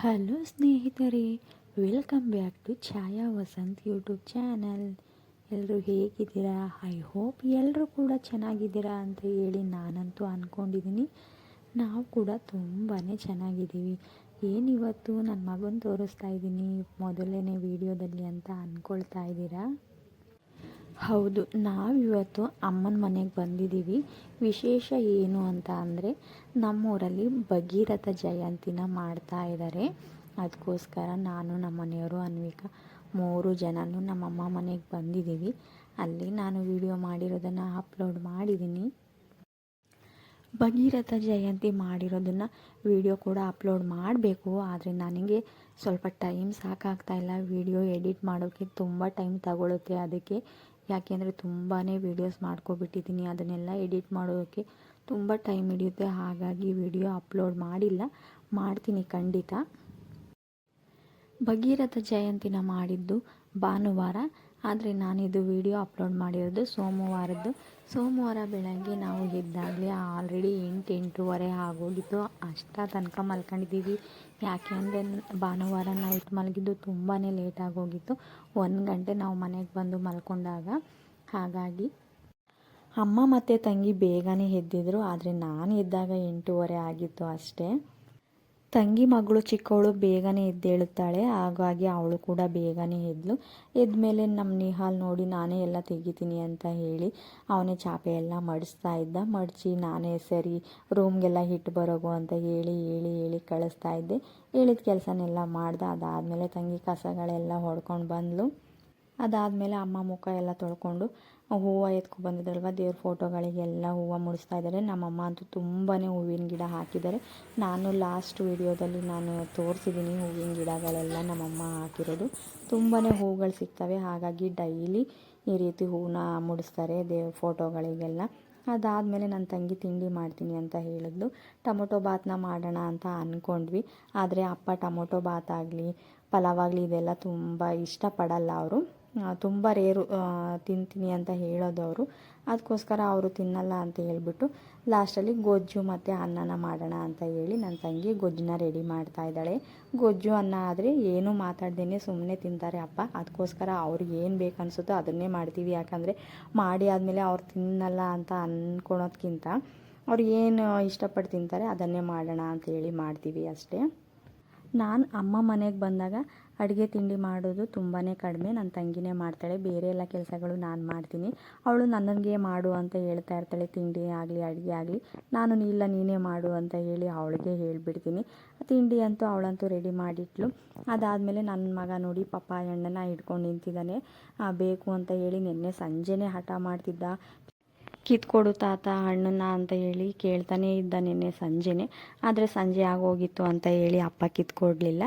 Hello ಸ್ನೇಹಿತರೆ, welcome back to Chhaya Vasant YouTube channel. ಎಲ್ಲರೂ ಹೇಗಿದ್ದೀರಾ? ಐ ಹೋಪ್ ಎಲ್ಲರೂ ಕೂಡ ಚೆನ್ನಾಗಿದ್ದೀರಾ ಅಂತ ಹೇಳಿ ನಾನಂತೂ ಅಂದ್ಕೊಂಡಿದ್ದೀನಿ ನಾವು ಕೂಡ ತುಂಬಾ ಚೆನ್ನಾಗಿದ್ದೀವಿ. ಏನಿವತ್ತು ನನ್ನ ಮಗನ ತೋರಿಸ್ತಾ ಇದ್ದೀನಿ ಮೊದಲನೇ ವೀಡಿಯೋದಲ್ಲಿ ಅಂತ ಅಂದ್ಕೊಳ್ತಾ ಇದ್ದೀರಾ? ಹೌದು, ನಾವಿವತ್ತು ಅಮ್ಮನ ಮನೆಗೆ ಬಂದಿದ್ದೀವಿ ವಿಶೇಷ ಏನು ಅಂತ ಅಂದರೆ, ನಮ್ಮೂರಲ್ಲಿ ಭಗೀರಥ ಜಯಂತಿನ ಮಾಡ್ತಾ ಇದ್ದಾರೆ ಅದಕ್ಕೋಸ್ಕರ ನಾನು ನಮ್ಮ ಮನೆಯವರು ಅನ್ವಿಕಾ ಮೂರು ಜನನು ನಮ್ಮಮ್ಮ ಮನೆಗೆ ಬಂದಿದ್ದೀವಿ ಅಲ್ಲಿ ನಾನು ವಿಡಿಯೋ ಮಾಡಿರೋದನ್ನು ಅಪ್ಲೋಡ್ ಮಾಡಿದ್ದೀನಿ ಭಗೀರಥ ಜಯಂತಿ ಮಾಡಿರೋದನ್ನು ವಿಡಿಯೋ ಕೂಡ ಅಪ್ಲೋಡ್ ಮಾಡಬೇಕು. ಆದರೆ ನನಗೆ ಸ್ವಲ್ಪ ಟೈಮ್ ಸಾಕಾಗ್ತಾ ಇಲ್ಲ. ವಿಡಿಯೋ ಎಡಿಟ್ ಮಾಡೋಕ್ಕೆ ತುಂಬ ಟೈಮ್ ತಗೊಳುತ್ತೆ. ಅದಕ್ಕೆ ಯಾಕೆಂದರೆ ತುಂಬಾ ವೀಡಿಯೋಸ್ ಮಾಡ್ಕೊಬಿಟ್ಟಿದ್ದೀನಿ. ಅದನ್ನೆಲ್ಲ ಎಡಿಟ್ ಮಾಡೋದಕ್ಕೆ ತುಂಬ ಟೈಮ್ ಹಿಡಿಯುತ್ತೆ. ಹಾಗಾಗಿ ವಿಡಿಯೋ ಅಪ್ಲೋಡ್ ಮಾಡಿಲ್ಲ. ಮಾಡ್ತೀನಿ ಖಂಡಿತ. ಭಗೀರಥ ಜಯಂತಿನ ಮಾಡಿದ್ದು ಭಾನುವಾರ. ಆದರೆ ನಾನಿದು ವಿಡಿಯೋ ಅಪ್ಲೋಡ್ ಮಾಡಿರೋದು ಸೋಮವಾರದ್ದು. ಸೋಮವಾರ ಬೆಳಗ್ಗೆ ನಾವು ಎದ್ದಾಗಲೇ ಆಲ್ರೆಡಿ ಎಂಟು ಎಂಟೂವರೆ ಆಗೋಗಿತ್ತು. ಅಷ್ಟ ತನಕ ಮಲ್ಕೊಂಡಿದ್ದೀವಿ. ಯಾಕೆ ಅಂದರೆ ಭಾನುವಾರ ನೈಟ್ ಮಲಗಿದ್ದು ತುಂಬಾ ಲೇಟ್ ಆಗೋಗಿತ್ತು. ಒಂದು ಗಂಟೆ ನಾವು ಮನೆಗೆ ಬಂದು ಮಲ್ಕೊಂಡಾಗ. ಹಾಗಾಗಿ ಅಮ್ಮ ಮತ್ತು ತಂಗಿ ಬೇಗನೆ ಎದ್ದಿದ್ರು. ಆದರೆ ನಾನು ಎದ್ದಾಗ ಎಂಟೂವರೆ ಆಗಿತ್ತು ಅಷ್ಟೇ. ತಂಗಿ ಮಗಳು ಚಿಕ್ಕವಳು ಬೇಗನೆ ಎದ್ದೇಳುತ್ತಾಳೆ, ಹಾಗಾಗಿ ಅವಳು ಕೂಡ ಬೇಗನೆ ಎದ್ಲು. ಎದ್ಮೇಲೆ ನಮ್ಮ ನಿಹಾಲ್ ನೋಡಿ, ನಾನೇ ಎಲ್ಲ ತೆಗಿತೀನಿ ಅಂತ ಹೇಳಿ ಅವನೇ ಚಾಪೆ ಎಲ್ಲ ಮಡಿಸ್ತಾ ಇದ್ದ. ಮಡಚಿ ನಾನೇ ಸರಿ ರೂಮ್ಗೆಲ್ಲ ಹಿಟ್ಟು ಬರೋಗು ಅಂತ ಹೇಳಿ ಹೇಳಿ ಹೇಳಿ ಕಳಿಸ್ತಾ ಇದ್ದೆ. ಹೇಳಿದ ಕೆಲಸನೆಲ್ಲ ಮಾಡ್ದೆ. ಅದಾದಮೇಲೆ ತಂಗಿ ಕಸಗಳೆಲ್ಲ ಹೊಡ್ಕೊಂಡು ಬಂದಳು ಅದಾದಮೇಲೆ ಅಮ್ಮ ಮುಖ ಎಲ್ಲ ತೊಳ್ಕೊಂಡು ಹೂವು ಎತ್ಕೊ ಬಂದಿದ್ದಲ್ವ ದೇವ್ರ ಫೋಟೋಗಳಿಗೆಲ್ಲ ಹೂವು ಮುಡಿಸ್ತಾ ಇದ್ದಾರೆ. ನಮ್ಮಮ್ಮ ಅಂತೂ ತುಂಬಾ ಹೂವಿನ ಗಿಡ ಹಾಕಿದ್ದಾರೆ. ನಾನು ಲಾಸ್ಟ್ ವಿಡಿಯೋದಲ್ಲಿ ನಾನು ತೋರಿಸಿದ್ದೀನಿ ಹೂವಿನ ಗಿಡಗಳೆಲ್ಲ ನಮ್ಮಮ್ಮ ಹಾಕಿರೋದು. ತುಂಬಾ ಹೂಗಳು ಸಿಗ್ತವೆ. ಹಾಗಾಗಿ ಡೈಲಿ ಈ ರೀತಿ ಹೂವನ್ನ ಮುಡಿಸ್ತಾರೆ ದೇವ್ರ ಫೋಟೋಗಳಿಗೆಲ್ಲ. ಅದಾದಮೇಲೆ ನನ್ನ ತಂಗಿ ತಿಂಡಿ ಮಾಡ್ತೀನಿ ಅಂತ ಹೇಳಿದ್ಲು. ಟೊಮೊಟೊ ಬಾತನ್ನ ಮಾಡೋಣ ಅಂತ ಅಂದ್ಕೊಂಡ್ವಿ ಆದರೆ ಅಪ್ಪ ಟೊಮೊಟೊ ಬಾತ್ ಆಗಲಿ, ಪಲಾವ್ ಆಗಲಿ ಇದೆಲ್ಲ ತುಂಬ ಇಷ್ಟಪಡಲ್ಲ ಅವರು. ತುಂಬ ರೇರು ತಿಂತೀನಿ ಅಂತ ಹೇಳೋದು ಅವರು. ಅದಕ್ಕೋಸ್ಕರ ಅವರು ತಿನ್ನಲ್ಲ ಅಂತ ಹೇಳ್ಬಿಟ್ಟು ಲಾಸ್ಟಲ್ಲಿ ಗೊಜ್ಜು ಮತ್ತು ಅನ್ನನ ಮಾಡೋಣ ಅಂತ ಹೇಳಿ ನನ್ನ ತಂಗಿ ಗೊಜ್ಜನ್ನ ರೆಡಿ ಮಾಡ್ತಾ ಇದ್ದಾಳೆ. ಗೊಜ್ಜು, ಅನ್ನ ಆದರೆ ಏನೂ ಮಾತಾಡ್ದೇ ಸುಮ್ಮನೆ ತಿಂತಾರೆ ಅಪ್ಪ. ಅದಕ್ಕೋಸ್ಕರ ಅವ್ರಿಗೆ ಏನು ಬೇಕು ಅದನ್ನೇ ಮಾಡ್ತೀವಿ. ಯಾಕಂದರೆ ಮಾಡಿ ಆದಮೇಲೆ ಅವ್ರು ತಿನ್ನಲ್ಲ ಅಂತ ಅಂದ್ಕೊಳೋದ್ಕಿಂತ ಅವ್ರು ಏನು ಇಷ್ಟಪಟ್ಟು ತಿಂತಾರೆ ಅದನ್ನೇ ಮಾಡೋಣ ಅಂತ ಹೇಳಿ ಮಾಡ್ತೀವಿ ಅಷ್ಟೇ. ನಾನು ಅಮ್ಮ ಮನೆಗೆ ಬಂದಾಗ ಅಡುಗೆ ತಿಂಡಿ ಮಾಡೋದು ತುಂಬಾ ಕಡಿಮೆ. ನನ್ನ ತಂಗಿನೇ ಮಾಡ್ತಾಳೆ. ಬೇರೆ ಎಲ್ಲ ಕೆಲಸಗಳು ನಾನು ಮಾಡ್ತೀನಿ. ಅವಳು ನನಗೆ ಮಾಡು ಅಂತ ಹೇಳ್ತಾ ಇರ್ತಾಳೆ. ತಿಂಡಿ ಆಗಲಿ, ಅಡುಗೆ ಆಗಲಿ. ನಾನು ಇಲ್ಲ, ನೀನೇ ಮಾಡು ಅಂತ ಹೇಳಿ ಅವಳಿಗೆ ಹೇಳಿಬಿಡ್ತೀನಿ. ತಿಂಡಿ ಅಂತೂ ಅವಳಂತೂ ರೆಡಿ ಮಾಡಿಟ್ಲು. ಅದಾದಮೇಲೆ ನನ್ನ ಮಗ ನೋಡಿ ಪಪ್ಪಾಯ ಹಣ್ಣನ್ನು ಹಿಡ್ಕೊಂಡು ನಿಂತಿದ್ದಾನೆ. ಬೇಕು ಅಂತ ಹೇಳಿ ನಿನ್ನೆ ಸಂಜೆನೇ ಹಠ ಮಾಡ್ತಿದ್ದ. ಕಿತ್ಕೊಡು ತಾತ ಹಣ್ಣನ್ನ ಅಂತ ಹೇಳಿ ಕೇಳ್ತಾನೆ ಇದ್ದ ನಿನ್ನೆ ಸಂಜೆನೆ. ಆದರೆ ಸಂಜೆ ಆಗೋಗಿತ್ತು ಅಂತ ಹೇಳಿ ಅಪ್ಪ ಕಿತ್ಕೊಡ್ಲಿಲ್ಲ.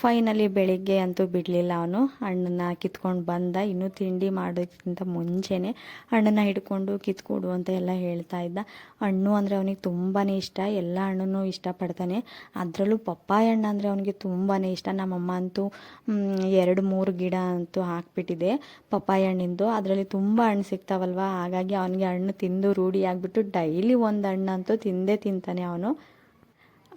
ಫೈನಲಿ ಬೆಳಿಗ್ಗೆ ಅಂತೂ ಬಿಡಲಿಲ್ಲ ಅವನು. ಹಣ್ಣನ್ನು ಕಿತ್ಕೊಂಡು ಬಂದ. ಇನ್ನೂ ತಿಂಡಿ ಮಾಡೋದಕ್ಕಿಂತ ಮುಂಚೆನೇ ಹಣ್ಣನ್ನು ಹಿಡ್ಕೊಂಡು ಕಿತ್ಕೊಡು ಅಂತ ಎಲ್ಲ ಹೇಳ್ತಾ ಇದ್ದ. ಹಣ್ಣು ಅಂದರೆ ಅವನಿಗೆ ತುಂಬಾ ಇಷ್ಟ. ಎಲ್ಲ ಹಣ್ಣನ್ನು ಇಷ್ಟಪಡ್ತಾನೆ. ಅದರಲ್ಲೂ ಪಪ್ಪಾಯ ಹಣ್ಣು ಅಂದರೆ ಅವನಿಗೆ ತುಂಬಾ ಇಷ್ಟ. ನಮ್ಮಮ್ಮ ಅಂತೂ ಎರಡು, ಮೂರು ಗಿಡ ಅಂತೂ ಹಾಕ್ಬಿಟ್ಟಿದೆ ಪಪ್ಪಾಯ ಹಣ್ಣಿಂದು. ಅದರಲ್ಲಿ ತುಂಬ ಹಣ್ಣು ಸಿಗ್ತಾವಲ್ವ? ಹಾಗಾಗಿ ಅವನಿಗೆ ಹಣ್ಣು ತಿಂದು ರೂಢಿ ಆಗಿಬಿಟ್ಟು ಡೈಲಿ ಒಂದು ಹಣ್ಣಂತೂ ತಿಂದೇ ತಿಂತಾನೆ ಅವನು.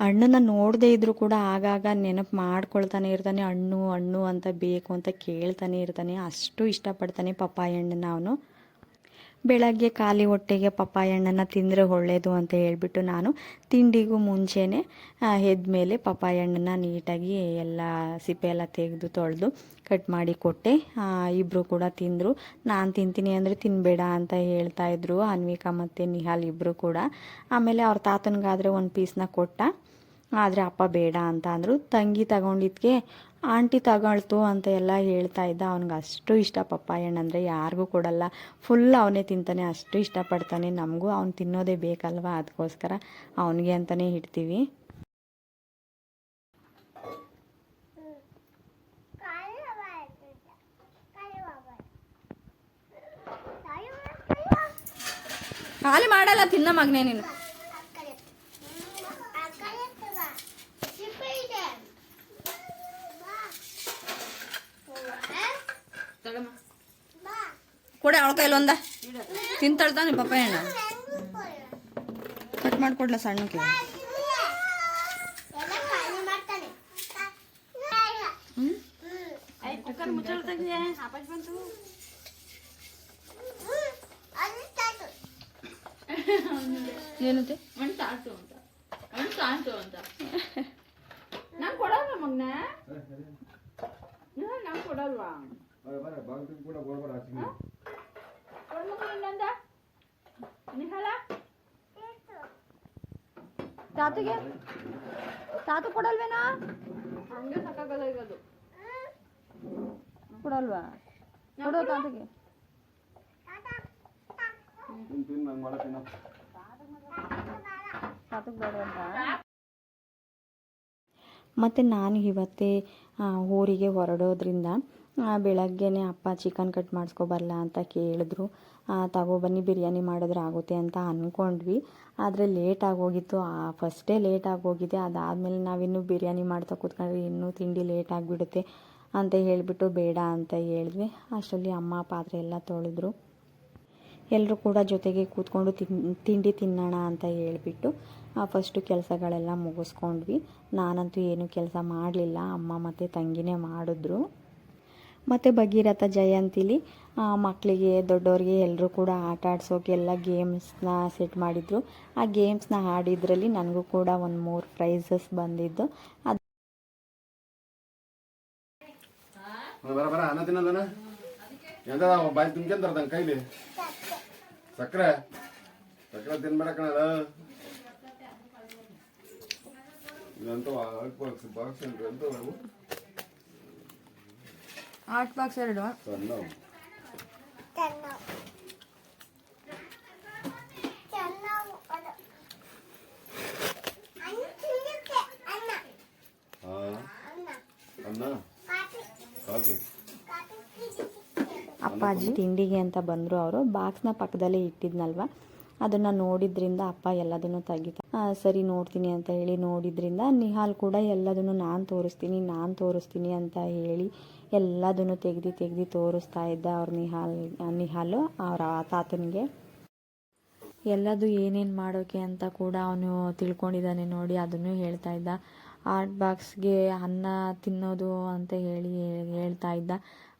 ಹಣ್ಣನ್ನು ನೋಡದೇ ಇದ್ದರೂ ಕೂಡ ಆಗಾಗ ನೆನಪು ಮಾಡ್ಕೊಳ್ತಾನೆ ಇರ್ತಾನೆ. ಹಣ್ಣು ಹಣ್ಣು ಅಂತ ಬೇಕು ಅಂತ ಕೇಳ್ತಾನೆ ಇರ್ತಾನೆ. ಅಷ್ಟು ಇಷ್ಟಪಡ್ತಾನೆ ಪಪ್ಪಾಯ ಹಣ್ಣನ್ನು ಅವನು. ಬೆಳಗ್ಗೆ ಖಾಲಿ ಹೊಟ್ಟೆಗೆ ಪಪ್ಪಾಯ ಹಣ್ಣನ್ನು ತಿಂದರೆ ಒಳ್ಳೆಯದು ಅಂತ ಹೇಳಿಬಿಟ್ಟು ನಾನು ತಿಂಡಿಗೂ ಮುಂಚೆನೇ ಎದ್ಮೇಲೆ ಪಪ್ಪಾಯ ಹಣ್ಣನ್ನು ನೀಟಾಗಿ ಎಲ್ಲ ಸಿಪ್ಪೆ ಎಲ್ಲ ತೆಗೆದು ತೊಳೆದು ಕಟ್ ಮಾಡಿ ಕೊಟ್ಟೆ. ಇಬ್ಬರು ಕೂಡ ತಿಂದರು. ನಾನು ತಿಂತೀನಿ ಅಂದರೆ ತಿನ್ನಬೇಡ ಅಂತ ಹೇಳ್ತಾ ಇದ್ರು. ಅನ್ವಿಕಾ ಮತ್ತು ನಿಹಾಲ್ ಇಬ್ಬರು ಕೂಡ. ಆಮೇಲೆ ಅವ್ರ ತಾತನಿಗಾದರೆ ಒಂದು ಪೀಸ್ನ ಕೊಟ್ಟ. ಆದರೆ ಅಪ್ಪ ಬೇಡ ಅಂತ ಅಂದರು. ತಂಗಿ ತಗೊಂಡಿದ್ಕೆ, ಆಂಟಿ ತಗೊಳ್ತು ಅಂತ ಎಲ್ಲ ಹೇಳ್ತಾ ಇದ್ದ. ಅವ್ನಿಗೆ ಅಷ್ಟು ಇಷ್ಟ ಪಪ್ಪಾಯ ಹಣ್ಣು ಯಾರಿಗೂ ಕೊಡಲ್ಲ. ಫುಲ್ ಅವನೇ ತಿಂತಾನೆ, ಅಷ್ಟು ಇಷ್ಟಪಡ್ತಾನೆ ನಮಗೂ ಅವ್ನು ತಿನ್ನೋದೇ ಬೇಕಲ್ವ? ಅದಕ್ಕೋಸ್ಕರ ಅವನಿಗೆ ಅಂತಲೇ ಇಡ್ತೀವಿ. ಖಾಲಿ ಮಾಡಲ್ಲ, ತಿನ್ನ ಮಗನೇ ನೀನು. ಕೊಡೆ ಅವಳ ಕೈಲೊಂದ ಒಂದ. ತಿಂತಾಳ್ತಾನೆ ಪಪ್ಪ ಹಣ್ಣ. ಕಟ್ ಮಾಡ್ಕೊಡ್ಲ ಸಣ್ಣಕ್ಕೆ. ಏನಂತೆ? ಒಂದು ತಾಸು ಅಂತ ಒಂದು ತಾಸು ಅಂತ ನಂಗೆ ಕೊಡಲ್ವಾ? ಮಗ್ನ ನಂಗೆ ಕೊಡಲ್ವಾ ಕೊಡ್ಮಗು ಇನ್ನೊಂದ? ನಿಹಾಲ ತಾತಗೆ? ತಾತು ಕೊಡಲ್ವೇನಾ? ಹಂಗೆ ಸಾಕಾಗಲ್ಲ ಈಗ ಅದು ಕೊಡಲ್ವಾ ಕೊಡೋ ತಾತಗೆ. ಮತ್ತೆ ಬೇಡ ಅಂತ. ಮತ್ತು ನಾನು ಇವತ್ತೇ ಊರಿಗೆ ಹೊರಡೋದ್ರಿಂದ ಬೆಳಗ್ಗೆನೇ ಅಪ್ಪ ಚಿಕನ್ ಕಟ್ ಮಾಡಿಸ್ಕೊಬರಲ್ಲ ಅಂತ ಕೇಳಿದ್ರು. ತಗೊಬನ್ನಿ ಬಿರಿಯಾನಿ ಮಾಡಿದ್ರೆ ಆಗುತ್ತೆ ಅಂತ ಅಂದ್ಕೊಂಡ್ವಿ ಆದರೆ ಲೇಟ್ ಆಗೋಗಿತ್ತು. ಫಸ್ಟೇ ಲೇಟ್ ಆಗೋಗಿದೆ. ಅದಾದಮೇಲೆ ನಾವಿನ್ನೂ ಬಿರಿಯಾನಿ ಮಾಡ್ತಾ ಕೂತ್ಕೊಂಡ್ರೆ ಇನ್ನೂ ತಿಂಡಿ ಲೇಟ್ ಆಗಿಬಿಡುತ್ತೆ ಅಂತ ಹೇಳಿಬಿಟ್ಟು ಬೇಡ ಅಂತ ಹೇಳಿದ್ವಿ. ಅಷ್ಟರಲ್ಲಿ ಅಮ್ಮ ಪಾತ್ರೆ ಎಲ್ಲ ತೊಳೆದ್ರು. ಎಲ್ಲರೂ ಕೂಡ ಜೊತೆಗೆ ಕೂತ್ಕೊಂಡು ತಿಂಡಿ ತಿನ್ನೋಣ ಅಂತ ಹೇಳಿಬಿಟ್ಟು ಫಸ್ಟು ಕೆಲಸಗಳೆಲ್ಲ ಮುಗಿಸ್ಕೊಂಡ್ವಿ. ನಾನಂತೂ ಏನು ಕೆಲಸ ಮಾಡಲಿಲ್ಲ. ಅಮ್ಮ ಮತ್ತು ತಂಗಿನೇ ಮಾಡಿದ್ರು. ಮತ್ತು ಭಗೀರಥ ಜಯಂತಿಲಿ ಮಕ್ಕಳಿಗೆ ದೊಡ್ಡವ್ರಿಗೆ ಎಲ್ಲರೂ ಕೂಡ ಆಟ ಆಡ್ಸೋಕ್ಕೆಲ್ಲ ಎಲ್ಲ ಗೇಮ್ಸ್ನ ಸೆಟ್ ಮಾಡಿದ್ರು. ಆ ಗೇಮ್ಸ್ನ ಆಡಿದ್ರಲ್ಲಿ ನನಗೂ ಕೂಡ ಒಂದು ಮೂರು ಪ್ರೈಸಸ್ ಬಂದಿದ್ದು. ಅದು ಕೈಲಿ? ಸಕ್ಕರೆ ಸಕ್ಕರೆ ತಿನ್ಬೇಡ ಕಣಲ್ಲ ಇದಂತೂ ಬಾಕ್ಸ್ ಬಾಕ್ಸ್ ಅಂತ ಆಟ್ ಬಾಕ್ಸ್ ಎರಡು. ಸಣ್ಣ ಅಪ್ಪಾಜಿ ತಿಂಡಿಗೆ ಅಂತ ಬಂದರು ಅವರು. ಬಾಕ್ಸ್ನ ಪಕ್ಕದಲ್ಲೇ ಇಟ್ಟಿದ್ನಲ್ವ? ಅದನ್ನು ನೋಡಿದ್ರಿಂದ ಅಪ್ಪ ಎಲ್ಲದನ್ನು ತೆಗಿತಾ ಆ, ಸರಿ ನೋಡ್ತೀನಿ ಅಂತ ಹೇಳಿ ನೋಡಿದ್ರಿಂದ ನಿಹಾಲ್ ಕೂಡ ಎಲ್ಲದನ್ನು ನಾನು ತೋರಿಸ್ತೀನಿ ನಾನು ತೋರಿಸ್ತೀನಿ ಅಂತ ಹೇಳಿ ಎಲ್ಲದನ್ನು ತೆಗ್ದು ತೆಗ್ದು ತೋರಿಸ್ತಾ ಇದ್ದ ಅವ್ರ ನಿಹಾಲ್, ನಿಹಾಲು, ಅವರ ತಾತನಿಗೆ. ಎಲ್ಲದು ಏನೇನು ಮಾಡೋಕೆ ಅಂತ ಕೂಡ ಅವನು ತಿಳ್ಕೊಂಡಿದ್ದಾನೆ ನೋಡಿ, ಅದನ್ನು ಹೇಳ್ತಾ ಇದ್ದ. ಆರ್ಟ್ ಬಾಕ್ಸ್ಗೆ ಅನ್ನ ತಿನ್ನೋದು ಅಂತ ಹೇಳಿ ಹೇಳ್ತಾ ಇದ್ದ.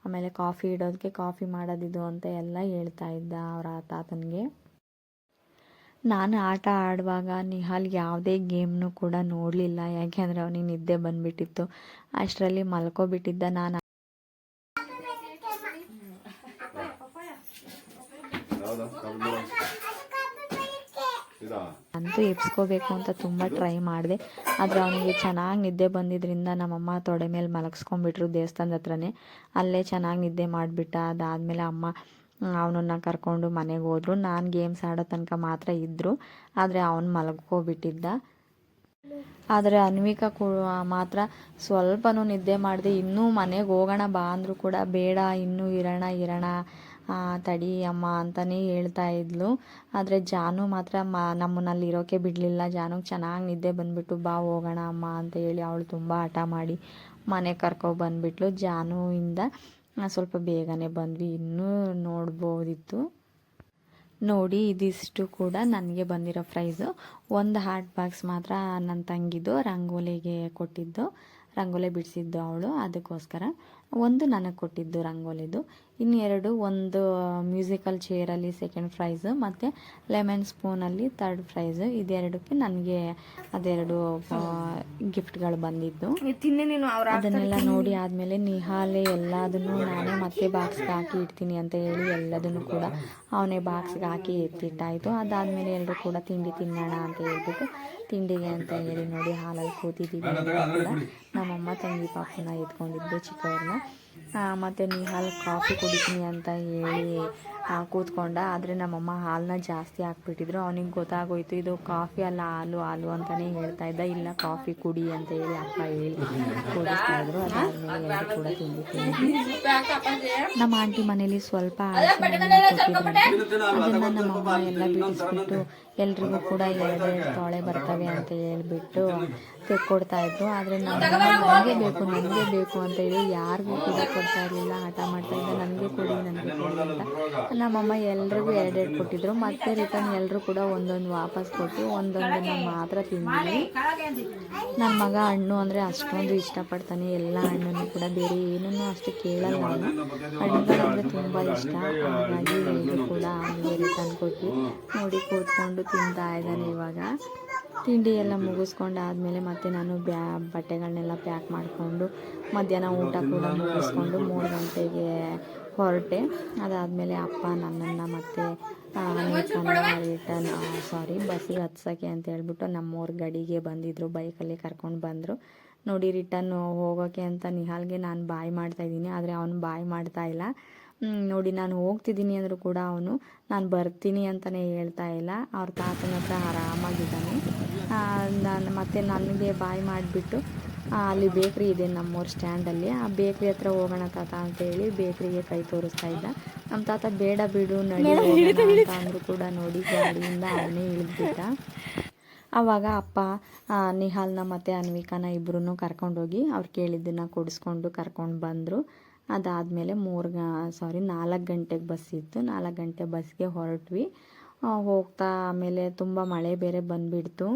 ಆಮೇಲೆ ಕಾಫಿ ಇಡೋದಕ್ಕೆ ಕಾಫಿ ಮಾಡೋದಿದು ಅಂತ ಎಲ್ಲ ಹೇಳ್ತಾ ಇದ್ದ ಅವರ ತಾತನಿಗೆ. ನಾನು ಆಟ ಆಡುವಾಗ ನಿಹಾಲ್ ಯಾವುದೇ ಗೇಮ್ನು ಕೂಡ ನೋಡಲಿಲ್ಲ, ಯಾಕೆಂದರೆ ಅವನಿಗೆ ನಿದ್ದೆ ಬಂದುಬಿಟ್ಟಿತ್ತು. ಅಷ್ಟರಲ್ಲಿ ಮಲ್ಕೊಬಿಟ್ಟಿದ್ದ. ನಾನು ಯಾವ್ದು ಕಬ್ಬು ಇದಾ ಅಂತೂ ಎಬ್ಸ್ಕೋಬೇಕು ಅಂತ ತುಂಬ ಟ್ರೈ ಮಾಡಿದೆ. ಆದರೆ ಅವನಿಗೆ ಚೆನ್ನಾಗಿ ನಿದ್ದೆ ಬಂದಿದ್ದರಿಂದ ನಮ್ಮಮ್ಮ ತೊಡೆ ಮೇಲೆ ಮಲಗಿಸ್ಕೊಂಡ್ಬಿಟ್ರು ದೇವಸ್ಥಾನದ ಹತ್ರನೇ. ಅಲ್ಲೇ ಚೆನ್ನಾಗಿ ನಿದ್ದೆ ಮಾಡಿಬಿಟ್ಟ. ಅದಾದಮೇಲೆ ಅಮ್ಮ ಅವನನ್ನು ಕರ್ಕೊಂಡು ಮನೆಗೆ ಹೋದ್ರು. ನಾನು ಗೇಮ್ಸ್ ಆಡೋ ತನಕ ಮಾತ್ರ ಇದ್ದರು ಆದರೆ ಅವನು ಮಲಗ್ಕೋಬಿಟ್ಟಿದ್ದ. ಆದರೆ ಅನ್ವಿಕಾ ಮಾತ್ರ ಸ್ವಲ್ಪನೂ ನಿದ್ದೆ ಮಾಡಿದೆ. ಇನ್ನೂ ಮನೆಗೆ ಹೋಗೋಣ ಬಾ ಅಂದರೂ ಕೂಡ ಬೇಡ, ಇನ್ನೂ ಇರೋಣ ಇರೋಣ ತಡಿ ಅಮ್ಮ ಅಂತಲೇ ಹೇಳ್ತಾ ಇದ್ಲು. ಆದರೆ ಜಾನು ಮಾತ್ರ ಮ, ನಮ್ಮನ್ನಲ್ಲಿ ಇರೋಕ್ಕೆ ಬಿಡಲಿಲ್ಲ. ಜಾನುಗೆ ಚೆನ್ನಾಗಿ ನಿದ್ದೆ ಬಂದುಬಿಟ್ಟು ಬಾ ಹೋಗೋಣ ಅಮ್ಮ ಅಂತ ಹೇಳಿ ಅವಳು ತುಂಬ ಹಠ ಮಾಡಿ ಮನೆ ಕರ್ಕೊ ಬಂದುಬಿಟ್ಲು. ಜಾನುವಿಂದ ಸ್ವಲ್ಪ ಬೇಗನೆ ಬಂದ್ವಿ. ಇನ್ನೂ ನೋಡ್ಬೋದಿತ್ತು. ನೋಡಿ, ಇದಿಷ್ಟು ಕೂಡ ನನಗೆ ಬಂದಿರೋ ಪ್ರೈಸು. ಒಂದು ಹಾರ್ಟ್ ಬಾಕ್ಸ್ ಮಾತ್ರ ನನ್ನ ತಂಗಿದು ರಂಗೋಲಿಗೆ ಕೊಟ್ಟಿದ್ದು. ರಂಗೋಲಿ ಬಿಡಿಸಿದ್ದು ಅವಳು. ಅದಕ್ಕೋಸ್ಕರ ಒಂದು ನನಗೆ ಕೊಟ್ಟಿದ್ದು ರಂಗೋಲಿದು. ಇನ್ನೆರಡು ಒಂದು ಮ್ಯೂಸಿಕಲ್ ಚೇರಲ್ಲಿ ಸೆಕೆಂಡ್ ಪ್ರೈಸು ಮತ್ತು ಲೆಮನ್ ಸ್ಪೂನಲ್ಲಿ ತರ್ಡ್ ಪ್ರೈಸು ಇದೆರಡಕ್ಕೆ ನನಗೆ ಅದೆರಡು ಗಿಫ್ಟ್ಗಳು ಬಂದಿದ್ದು. ಅದನ್ನೆಲ್ಲ ನೋಡಿ ಆದಮೇಲೆ ನಿಹಾಲೆ ಎಲ್ಲದನ್ನು ನಾನೇ ಮತ್ತೆ ಬಾಕ್ಸ್ಗೆ ಹಾಕಿ ಇಡ್ತೀನಿ ಅಂತ ಹೇಳಿ ಎಲ್ಲದನ್ನು ಕೂಡ ಅವನೇ ಬಾಕ್ಸ್ಗೆ ಹಾಕಿ ಎತ್ತಿಟ್ಟಾಯಿತು. ಅದಾದಮೇಲೆ ಎಲ್ಲರೂ ಕೂಡ ತಿಂಡಿ ತಿನ್ನೋಣ ಅಂತ ಹೇಳ್ಬಿಟ್ಟು ತಿಂಡಿಗೆ ಅಂತ ಹೇಳಿ ನೋಡಿ ಹಾಲಲ್ಲಿ ಕೂತಿದ್ದೀವಿ ಅಂತ ಕೂಡ ನಮ್ಮಮ್ಮ ತಂಗಿ ಪಾಪನ ಎತ್ಕೊಂಡಿದ್ದು ಚಿಕ್ಕವ್ರನ್ನ. ಮತ್ತು ನಿಹಾಲ್ ಕಾಫಿ ಕುಡಿತೀನಿ ಅಂತ ಹೇಳಿ ಕೂತ್ಕೊಂಡ. ಆದರೆ ನಮ್ಮಮ್ಮ ಹಾಲನ್ನ ಜಾಸ್ತಿ ಹಾಕ್ಬಿಟ್ಟಿದ್ರು. ಅವನಿಗೆ ಗೊತ್ತಾಗೋಯ್ತು, ಇದು ಕಾಫಿ ಅಲ್ಲ, ಹಾಲು ಹಾಲು ಅಂತಲೇ ಹೇಳ್ತಾ ಇದ್ದ. ಇಲ್ಲ, ಕಾಫಿ ಕುಡಿ ಅಂತ ಹೇಳಿ ಅಪ್ಪ ಹೇಳಿ ಕುಡಿಸ್ತಾ ಇದ್ರು ಅದಾದಮೇಲೆ ಕೂಡ ತಿಂದಿದ್ದೀನಿ ನಮ್ಮ ಆಂಟಿ ಮನೇಲಿ ಸ್ವಲ್ಪ ಅದನ್ನ ನಮ್ಮಮ್ಮ ಎಲ್ಲ ಬಿಡಿಸ್ಬಿಟ್ಟು ಎಲ್ರಿಗೂ ಕೂಡ ಎರಡೆರಡು ತೊಳೆ ಬರ್ತವೆ ಅಂತ ಹೇಳ್ಬಿಟ್ಟು ಕೊಡ್ತಾ ಇದ್ರು. ಆದರೆ ನಮ್ಮ ನನಗೆ ಬೇಕು ನನಗೆ ಬೇಕು ಅಂತ ಹೇಳಿ ಯಾರಿಗೂ ಕೂಡ ಕೊಡ್ತಾ ಇರಲಿಲ್ಲ. ಹಠ ಮಾಡ್ತಾ ಇದ್ದ ನನಗೆ ಕೊಡಿ ನನಗೆ ಕೊಡಿ ಅಂತ. ನಮ್ಮಮ್ಮ ಎಲ್ರಿಗೂ ಎರಡೆರಡು ಕೊಟ್ಟಿದ್ರು. ಮತ್ತೆ ರಿಟರ್ನ್ ಎಲ್ಲರೂ ಕೂಡ ಒಂದೊಂದು ವಾಪಸ್ ಕೊಟ್ಟು ಒಂದೊಂದನ್ನು ಮಾತ್ರ ತಿಂದ್ವಿ. ನನ್ನ ಮಗ ಹಣ್ಣು ಅಂದರೆ ಅಷ್ಟೊಂದು ಇಷ್ಟಪಡ್ತಾನೆ. ಎಲ್ಲ ಹಣ್ಣನ್ನು ಕೂಡ ಬೇರೆ ಏನನ್ನೂ ಅಷ್ಟು ಕೇಳಲ್ಲ. ಹಣ್ಣುಗಳಂದರೆ ತುಂಬ ಇಷ್ಟ. ಹಾಗಾಗಿ ಎಲ್ಲರೂ ಕೂಡ. ಅವನಿಗೆ ರಿಟರ್ನ್ ಕೊಟ್ಟು ನೋಡಿ ಕೂತ್ಕೊಂಡು ತಿಂತಾ ಇದ್ದಾನೆ ಇವಾಗ. ತಿಂಡಿ ಎಲ್ಲ ಮುಗಿಸ್ಕೊಂಡು ಆದಮೇಲೆ ಮತ್ತೆ ನಾನು ಬ್ಯಾ ಬಟ್ಟೆಗಳನ್ನೆಲ್ಲ ಪ್ಯಾಕ್ ಮಾಡಿಕೊಂಡು ಮಧ್ಯಾಹ್ನ ಊಟ ಕೂಡ ಮುಗಿಸ್ಕೊಂಡು ಮೂರು ಗಂಟೆಗೆ ಹೊರಟೆ. ಅದಾದಮೇಲೆ ಅಪ್ಪ ನನ್ನನ್ನು ಮತ್ತೆ ರಿಟರ್ನ್ ಸಾರಿ ಬಸ್ಸಿಗೆ ಹತ್ಸೋಕ್ಕೆ ಅಂತ ಹೇಳ್ಬಿಟ್ಟು ನಮ್ಮವ್ರ ಗಡಿಗೆ ಬಂದಿದ್ದರು ಬೈಕಲ್ಲಿ ಕರ್ಕೊಂಡು ಬಂದರು. ನೋಡಿ ರಿಟರ್ನ್ ಹೋಗೋಕ್ಕೆ ಅಂತ ನಿಹಾಲ್ಗೆ ನಾನು ಬಾಯ್ ಮಾಡ್ತಾ ಇದ್ದೀನಿ. ಆದರೆ ಅವನು ಬಾಯ್ ಮಾಡ್ತಾ ಇಲ್ಲ. ಹ್ಮ್, ನೋಡಿ ನಾನು ಹೋಗ್ತಿದ್ದೀನಿ ಅಂದರೂ ಕೂಡ ಅವನು ನಾನು ಬರ್ತೀನಿ ಅಂತಲೇ ಹೇಳ್ತಾ ಇಲ್ಲ. ಅವ್ರ ತಾತನ ಹತ್ರ ಆರಾಮಾಗಿದ್ದಾನೆ. ನಾನು ಮತ್ತೆ ನನಗೆ ಬಾಯ್ ಮಾಡಿಬಿಟ್ಟು ಅಲ್ಲಿ ಬೇಕ್ರಿ ಇದೆ ನಮ್ಮೂರ ಸ್ಟ್ಯಾಂಡಲ್ಲಿ. ಆ ಬೇಕ್ರಿ ಹತ್ರ ಹೋಗೋಣ ತಾತ ಅಂತ ಹೇಳಿ ಬೇಕ್ರಿಗೆ ಕೈ ತೋರಿಸ್ತಾ ಇದ್ದ. ನಮ್ಮ ತಾತ ಬೇಡ ಬಿಡು ನಡಿ ಅಂತ ಅಂದರೂ ಕೂಡ ನೋಡಿ ಗಾಡಿಯಿಂದ ಅವನೇ ಇಳಿದ್ಬಿಟ್ಟ. ಆವಾಗ ಅಪ್ಪ ನಿಹಾಲ್ನ ಮತ್ತು ಅನ್ವಿಕಾನ ಇಬ್ಬರೂ ಕರ್ಕೊಂಡೋಗಿ ಅವ್ರು ಕೇಳಿದ್ದನ್ನು ಕೊಡಿಸ್ಕೊಂಡು ಕರ್ಕೊಂಡು ಬಂದರು. ಅದಾದಮೇಲೆ ಮೂರು ಗ ಸಾರಿ ನಾಲ್ಕು ಗಂಟೆಗೆ ಬಸ್ ಇತ್ತು. ನಾಲ್ಕು ಗಂಟೆ ಬಸ್ಗೆ ಹೊರಟ್ವಿ. ಹೋಗ್ತಾ ಆಮೇಲೆ ತುಂಬ ಮಳೆ ಬೇರೆ ಬಂದುಬಿಡ್ತು.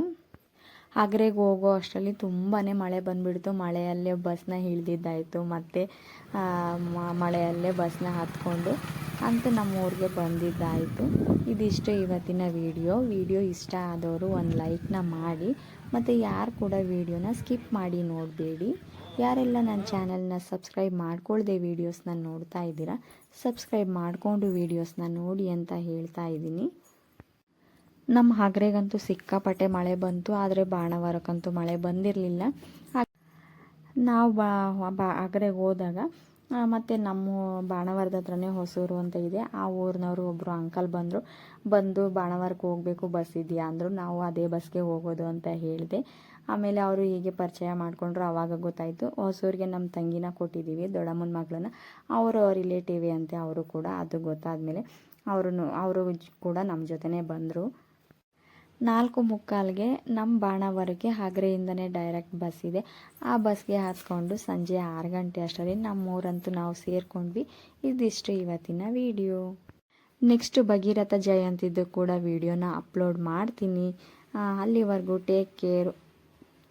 ಆಗ್ರೆಗೆ ಹೋಗೋ ಅಷ್ಟರಲ್ಲಿ ತುಂಬಾ ಮಳೆ ಬಂದುಬಿಡ್ತು. ಮಳೆಯಲ್ಲೇ ಬಸ್ನ ಹಿಡ್ದಿದ್ದಾಯಿತು. ಮತ್ತು ಮಳೆಯಲ್ಲೇ ಬಸ್ನ ಹತ್ಕೊಂಡು ಅಂತ ನಮ್ಮ ಊರಿಗೆ ಬಂದಿದ್ದಾಯಿತು. ಇದಿಷ್ಟು ಇವತ್ತಿನ ವಿಡಿಯೋ. ವಿಡಿಯೋ ಇಷ್ಟ ಆದವರು ಒಂದು ಲೈಕ್ನ ಮಾಡಿ. ಮತ್ತು ಯಾರು ಕೂಡ ವಿಡಿಯೋನ ಸ್ಕಿಪ್ ಮಾಡಿ ನೋಡಬೇಡಿ. ಯಾರೆಲ್ಲ ನನ್ನ ಚಾನಲ್ನ ಸಬ್ಸ್ಕ್ರೈಬ್ ಮಾಡ್ಕೊಳ್ಳದೆ ವೀಡಿಯೋಸ್ನ ನೋಡ್ತಾ ಇದ್ದೀರಾ, ಸಬ್ಸ್ಕ್ರೈಬ್ ಮಾಡಿಕೊಂಡು ವೀಡಿಯೋಸ್ನ ನೋಡಿ ಅಂತ ಹೇಳ್ತಾ ಇದ್ದೀನಿ. ನಮ್ಮ ಹಗರೆಗಂತೂ ಸಿಕ್ಕಾಪಟ್ಟೆ ಮಳೆ ಬಂತು, ಆದರೆ ಬಾಣವಾರಕ್ಕಂತೂ ಮಳೆ ಬಂದಿರಲಿಲ್ಲ. ನಾವು ಬಾ ಹೋದಾಗ ಮತ್ತೆ ನಮ್ಮ ಬಾಣವಾರದ ಹತ್ರನೇ ಹೊಸೂರು ಅಂತ ಇದೆ. ಆ ಊರಿನವರು ಒಬ್ಬರು ಅಂಕಲ್ ಬಂದರು. ಬಂದು ಬಾಣವಾರಕ್ಕೆ ಹೋಗಬೇಕು, ಬಸ್ ಇದೆಯಾ ಅಂದರು. ನಾವು ಅದೇ ಬಸ್ಗೆ ಹೋಗೋದು ಅಂತ ಹೇಳಿದೆ. ಆಮೇಲೆ ಅವರು ಹೀಗೆ ಪರಿಚಯ ಮಾಡಿಕೊಂಡ್ರು ಆವಾಗ ಗೊತ್ತಾಯಿತು ಹೊಸೂರಿಗೆ ನಮ್ಮ ತಂಗಿನ ಕೊಟ್ಟಿದ್ದೀವಿ ದೊಡ್ಡಮ್ಮನ ಮಗಳನ್ನ. ಅವರು ರಿಲೇಟಿವ್ ಅಂತೆ, ಅವರು ಕೂಡ ಅದು ಗೊತ್ತಾದಮೇಲೆ ಅವರು ಅವರು ಕೂಡ ನಮ್ಮ ಜೊತೆನೇ ಬಂದರು. ನಾಲ್ಕು ಮುಕ್ಕಾಲ್ಗೆ ನಮ್ಮ ಬಾಣವರೆಗೆ ಆಗ್ರೆಯಿಂದನೇ ಡೈರೆಕ್ಟ್ ಬಸ್ ಇದೆ. ಆ ಬಸ್ಗೆ ಹತ್ಕೊಂಡು ಸಂಜೆ ಆರು ಗಂಟೆ ಅಷ್ಟರಲ್ಲಿ ನಮ್ಮೂರಂತೂ ನಾವು ಸೇರ್ಕೊಂಡ್ವಿ. ಇದಿಷ್ಟು ಇವತ್ತಿನ ವಿಡಿಯೋ ನೆಕ್ಸ್ಟ್ ಭಗೀರಥ ಜಯಂತಿದ್ದು ಕೂಡ ವಿಡಿಯೋನ ಅಪ್ಲೋಡ್ ಮಾಡ್ತೀನಿ. ಅಲ್ಲಿವರೆಗೂ take care